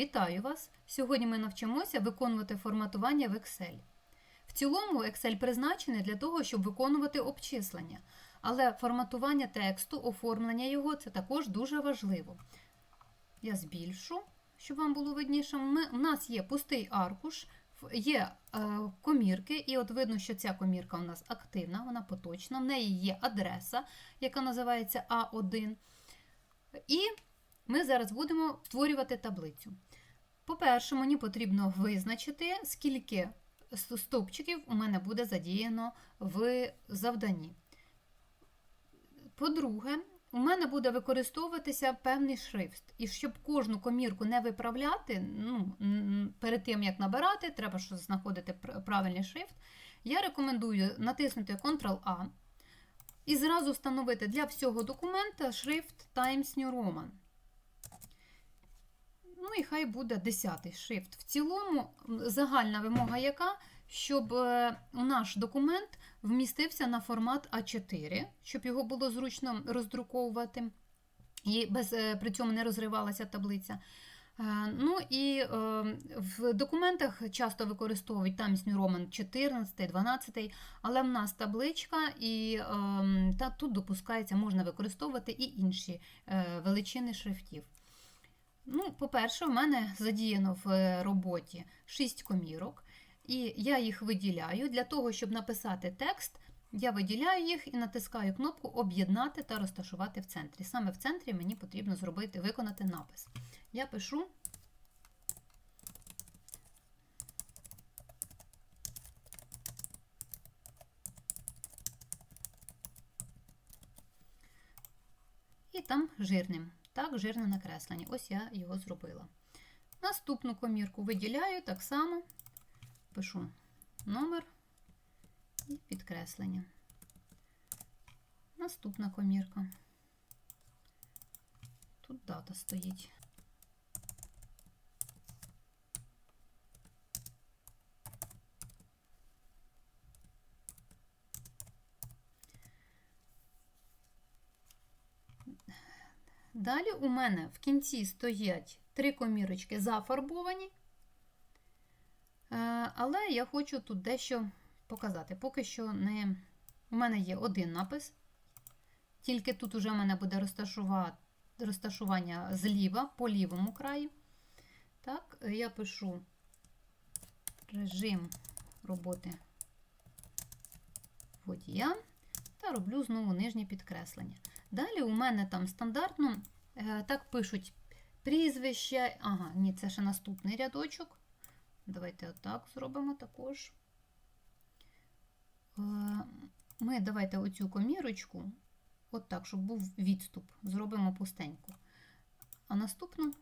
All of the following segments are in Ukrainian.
Вітаю вас! Сьогодні ми навчимося виконувати форматування в Excel. В цілому Excel призначений для того, щоб виконувати обчислення, але форматування тексту, оформлення його це також дуже важливо. Я збільшу, щоб вам було видніше. Ми, у нас є пустий аркуш, є е, комірки, і от видно, що ця комірка у нас активна, вона поточна. В неї є адреса, яка називається А1. І ми зараз будемо створювати таблицю. По-перше, мені потрібно визначити, скільки с- стовпчиків у мене буде задіяно в завданні. По-друге, у мене буде використовуватися певний шрифт. І щоб кожну комірку не виправляти, ну, перед тим як набирати, треба знаходити правильний шрифт. Я рекомендую натиснути Ctrl-A і зразу встановити для всього документа шрифт Times New Roman. Ну і хай буде 10 шрифт. В цілому загальна вимога яка, щоб е, наш документ вмістився на формат А4, щоб його було зручно роздруковувати, і без, е, при цьому не розривалася таблиця. Е, Ну і в документах часто використовують Times New Roman 14, 12, але в нас табличка, і е, та тут допускається, можна використовувати і інші величини шрифтів. Ну, по-перше, в мене задіяно в е, роботі 6 комірок, і я їх виділяю. Для того, щоб написати текст, я виділяю їх і натискаю кнопку Об'єднати та розташувати в центрі. Саме в центрі мені потрібно зробити, виконати напис. Я пишу і там жирним. Так, жирне накреслення. Ось я його зробила. Наступну комірку виділяю так само, пишу номер і підкреслення. Наступна комірка. Тут дата стоїть. Далі у мене в кінці стоять три комірочки зафарбовані, Е, але я хочу тут дещо показати. Поки що не. У мене є один напис, тільки тут уже в мене буде розташування зліва по лівому краю. Так, я пишу режим роботи водія та роблю знову нижнє підкреслення. Далі у мене там стандартно е, так пишуть прізвище. Ага, ні, це ще наступний рядочок. Давайте отак зробимо також. Е, Ми давайте оцю комірочку, отак, щоб був відступ, зробимо пустеньку. А наступну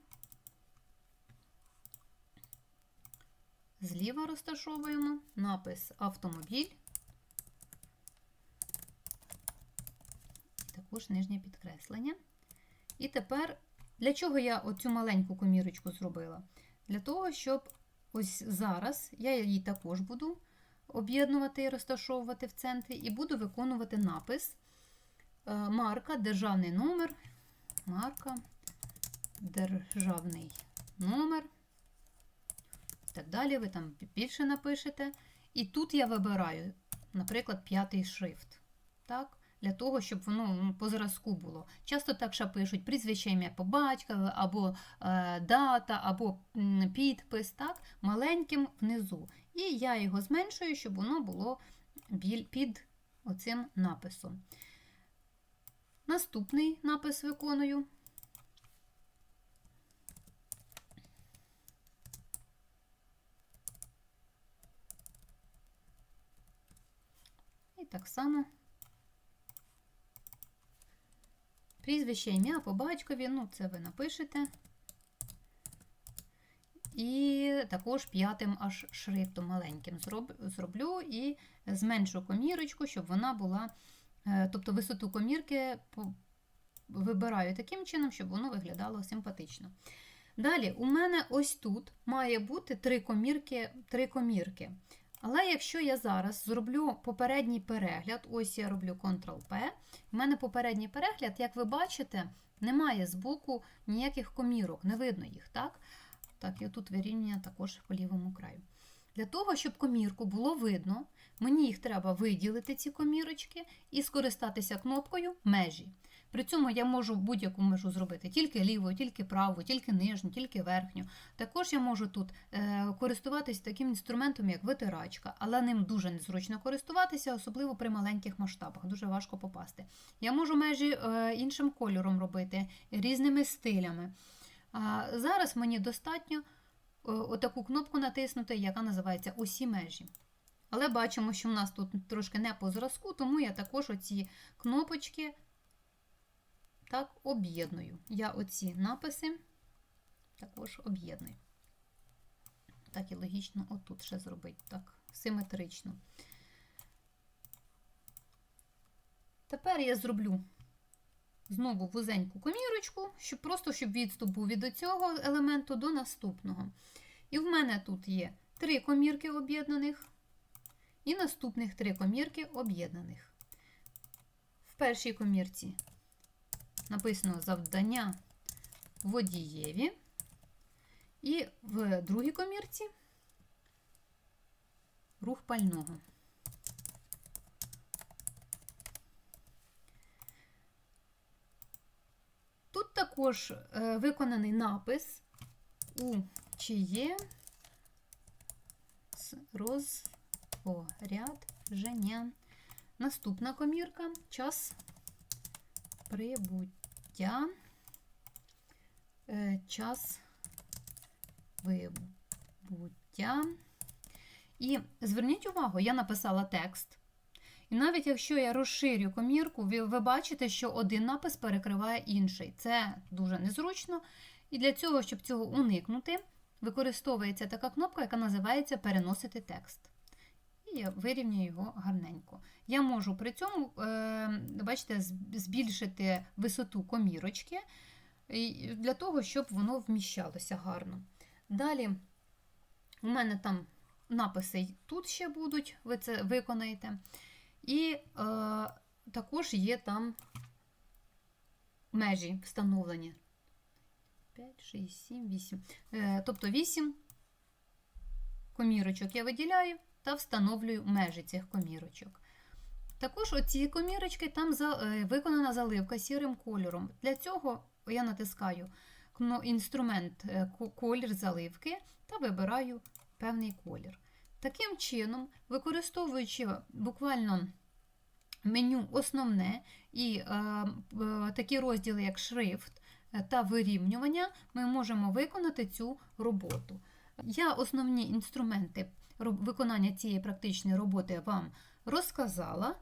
зліва розташовуємо напис автомобіль. Також нижнє підкреслення. І тепер, для чого я оцю маленьку комірочку зробила? Для того, щоб ось зараз я її також буду об'єднувати і розташовувати в центрі, і буду виконувати напис е, марка, державний номер, марка, державний номер. І так далі, ви там більше напишете. І тут я вибираю, наприклад, п'ятий шрифт. Так? Для того, щоб воно ну, по зразку було. Часто так ще пишуть прізвище ім'я по батькові, або е, дата, або підпис, так, маленьким внизу. І я його зменшую, щоб воно було під оцим написом. Наступний напис виконую. І так само. Прізвище, ім'я по батькові, ну, це ви напишете. І також п'ятим аж шрифтом маленьким зроблю і зменшу комірочку, щоб вона була, е, тобто висоту комірки вибираю таким чином, щоб воно виглядало симпатично. Далі, у мене ось тут має бути три комірки. Три комірки. Але якщо я зараз зроблю попередній перегляд, ось я роблю Ctrl-P, у мене попередній перегляд, як ви бачите, немає збоку ніяких комірок, не видно їх, так? Так, і отут вирівнює також по лівому краю. Для того, щоб комірку було видно, мені їх треба виділити, ці комірочки, і скористатися кнопкою межі. При цьому я можу будь-яку межу зробити тільки ліву, тільки праву, тільки нижню, тільки верхню. Також я можу тут е, користуватися таким інструментом, як витирачка, але ним дуже незручно користуватися, особливо при маленьких масштабах. Дуже важко попасти. Я можу межі е, іншим кольором робити, різними стилями. Зараз мені достатньо е, отаку кнопку натиснути, яка називається Усі межі. Але бачимо, що в нас тут трошки не по зразку, тому я також оці кнопочки так об'єдную. Я оці написи також об'єдную. Так і логічно отут ще зробити так, симетрично. Тепер я зроблю знову вузеньку комірочку, щоб просто щоб відступ був від цього елементу до наступного. І в мене тут є три комірки об'єднаних і наступних три комірки об'єднаних. В першій комірці написано завдання водієві, і в другій комірці рух пального. Тут також е, виконаний напис у чиє розпорядження. Наступна комірка час прибуття, е, час вибуття. І зверніть увагу, я написала текст. І навіть якщо я розширю комірку, ви, ви бачите, що один напис перекриває інший. Це дуже незручно. І для цього, щоб цього уникнути, використовується така кнопка, яка називається Переносити текст. Я вирівнюю його гарненько. Я можу при цьому, е, бачите, збільшити висоту комірочки для того, щоб воно вміщалося гарно. Далі, у мене там написи тут ще будуть, ви це виконаєте. І е, також є там межі встановлені. 5, 6, 7, 8. Е, тобто 8 комірочок я виділяю та встановлюю межі цих комірочок. Також оці комірочки там е, виконана заливка сірим кольором. Для цього я натискаю інструмент е, колір заливки та вибираю певний колір. Таким чином, використовуючи буквально меню основне і е, е, такі розділи, як шрифт та вирівнювання, ми можемо виконати цю роботу. Я основні інструменти виконання цієї практичної роботи вам розказала. Е,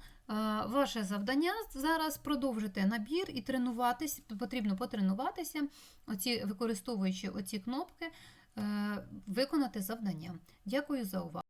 ваше завдання зараз продовжити набір і тренуватись, потрібно потренуватися, оці, використовуючи оці кнопки, е, виконати завдання. Дякую за увагу.